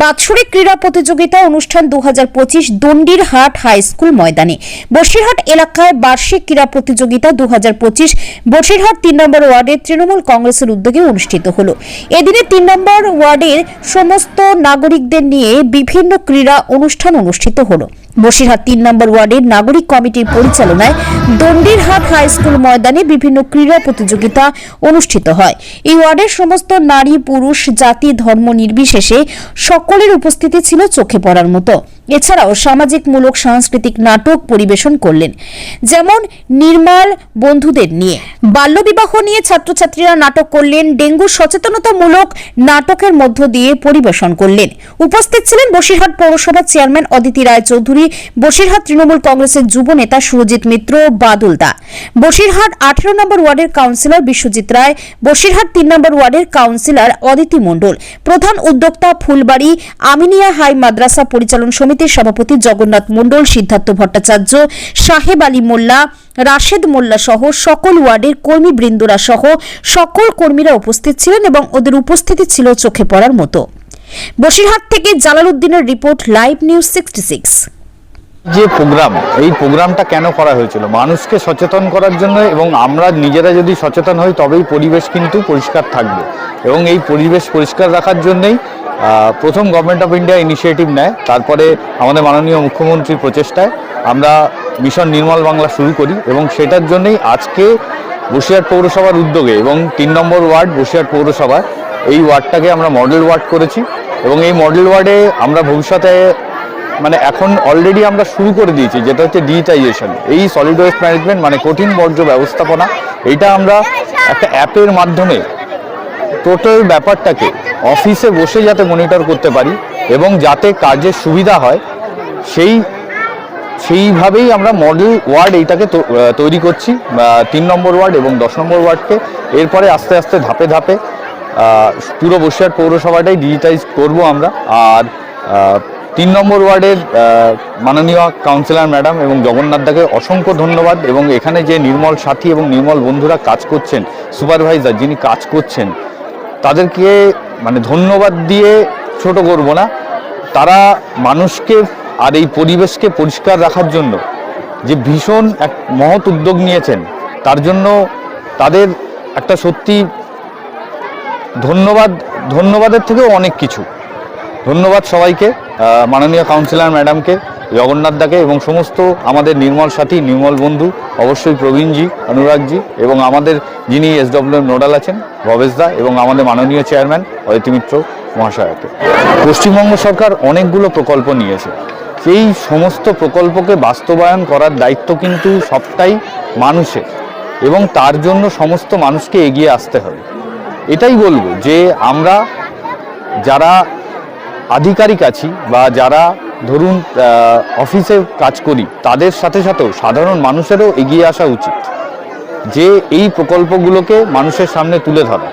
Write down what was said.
বাৎসরিক ক্রীড়া প্রতিযোগিতা অনুষ্ঠান দু হাজার পঁচিশ দণ্ডির হাট হাই স্কুল ময়দানে। বসিরহাট এলাকায় বার্ষিক ক্রীড়া প্রতিযোগিতা দু হাজার পঁচিশ বসিরহাট তিন নম্বর ওয়ার্ডের তৃণমূল কংগ্রেসের উদ্যোগে অনুষ্ঠিত হল। এদিনে তিন নম্বর ওয়ার্ডের সমস্ত নাগরিকদের নিয়ে বিভিন্ন ক্রীড়া অনুষ্ঠান অনুষ্ঠিত হলো। বসিরহাট তিন নম্বর ওয়ার্ডের নাগরিক কমিটির পরিচালনায় দণ্ডিরহাট হাই স্কুল ময়দানে বিভিন্ন ক্রীড়া প্রতিযোগিতা অনুষ্ঠিত হয়। এই ওয়ার্ডের সমস্ত নারী, পুরুষ, জাতি, ধর্ম নির্বিশেষে সকলের উপস্থিতি ছিল চোখে পড়ার মতো। এছাড়াও সামাজিকমূলক, সাংস্কৃতিক নাটক পরিবেশন করলেন। যেমন নির্মল বন্ধুদের নিয়ে। বাল্যবিবাহ নিয়ে ছাত্রছাত্রীরা নাটক করলেন, ডেঙ্গু সচেতনতামূলক নাটকের মধ্য দিয়ে পরিবেশন করলেন। উপস্থিত ছিলেন বসিরহাট পৌরসভার চেয়ারম্যান অদিতি রায় চৌধুরী বসিরহাট তৃণমূল কংগ্রেসের যুব নেতা সুরজিৎ মিত্র, বাদল দা। বসিরহাট আঠেরো নম্বর ওয়ার্ডের কাউন্সিলর বিশ্বজিৎ রায়, বসিরহাট তিন নম্বর ওয়ার্ডের কাউন্সিলর অদিতি মণ্ডল, প্রধান উদ্যোক্তা ফুলবাড়ি, আমিনিয়া হাই মাদ্রাসা পরিচালন সমিতির সভাপতি জগন্নাথ মণ্ডল, সিদ্ধার্থ ভট্টাচার্য, সাহেব আলী মোল্লা, রাশেদ মোল্লা সহ সকল ওয়ার্ডের কর্মীবৃন্দরা সহ সকল কর্মীরা উপস্থিত ছিলেন এবং ওদের উপস্থিতি ছিল চোখে পড়ার মতো। বসিরহাট থেকে জালালউদ্দিনের report, live news sixty six. যে প্রোগ্রাম, এই প্রোগ্রামটা কেন করা হয়েছিল? মানুষকে সচেতন করার জন্য এবং আমরা নিজেরা যদি সচেতন হই, তবেই পরিবেশ কিন্তু পরিষ্কার থাকবে। এবং এই পরিবেশ পরিষ্কার রাখার জন্যই প্রথম গভর্নমেন্ট অফ ইন্ডিয়া ইনিশিয়েটিভ নেয়, তারপরে আমাদের মাননীয় মুখ্যমন্ত্রীর প্রচেষ্টায় আমরা মিশন নির্মল বাংলা শুরু করি এবং সেটার জন্যই আজকে বসিরহাট পৌরসভার উদ্যোগে এবং তিন নম্বর ওয়ার্ড বসিরহাট পৌরসভা এই ওয়ার্ডটাকে আমরা মডেল ওয়ার্ড করেছি এবং এই মডেল ওয়ার্ডে আমরা ভবিষ্যতে মানে এখন অলরেডি আমরা শুরু করে দিয়েছি, যেটা হচ্ছে ডিজিটাইজেশন এই সলিড ওয়েস্ট ম্যানেজমেন্ট মানে কঠিন বর্জ্য ব্যবস্থাপনা এটা আমরা একটা অ্যাপের মাধ্যমে টোটাল ব্যাপারটাকে অফিসে বসে যাতে মনিটর করতে পারি এবং যাতে কাজের সুবিধা হয়, সেই, সেইভাবেই আমরা মডেল ওয়ার্ড এইটাকে তৈরি করছি তিন নম্বর ওয়ার্ড এবং দশ নম্বর ওয়ার্ডকে এরপরে আস্তে আস্তে ধাপে ধাপে পুরো বসিরহাট পৌরসভাটাই ডিজিটাইজ করব আমরা। আর তিন নম্বর ওয়ার্ডের মাননীয় কাউন্সিলর ম্যাডাম এবং জগন্নাথ দাকে অসংখ্য ধন্যবাদ এবং এখানে যে নির্মল সাথী এবং নির্মল বন্ধুরা কাজ করছেন সুপারভাইজার যিনি কাজ করছেন তাদেরকে মানে ধন্যবাদ দিয়ে ছোট করব না। তারা মানুষকে আর এই পরিবেশকে পরিষ্কার রাখার জন্য যে ভীষণ এক মহৎ উদ্যোগ নিয়েছেন, তার জন্য তাদের একটা সত্যি ধন্যবাদ, ধন্যবাদের থেকেও অনেক কিছু। ধন্যবাদ সবাইকে মাননীয় কাউন্সিলর ম্যাডামকে জগন্নাথ দাকে এবং সমস্ত আমাদের নির্মল সাথী, নির্মল বন্ধু, অবশ্যই প্রবীণজি, অনুরাগজি এবং আমাদের যিনি এসডব্লিউ নোডাল আছেন, ভবেশ দা এবং আমাদের মাননীয় চেয়ারম্যান অদিতি মিত্র মহাশয়কে। পশ্চিমবঙ্গ সরকার অনেকগুলো প্রকল্প নিয়েছে। সেই সমস্ত প্রকল্পকে বাস্তবায়ন করার দায়িত্ব কিন্তু সবটাই মানুষের এবং তার জন্য সমস্ত মানুষকে এগিয়ে আসতে হবে। এটাই বলব যে আমরা যারা আধিকারিক আছি বা যারা ধরুন অফিসে কাজ করি, তাদের সাথে সাথেও সাধারণ মানুষেরও এগিয়ে আসা উচিত। যে এই প্রকল্পগুলোকে মানুষের সামনে তুলে ধরা।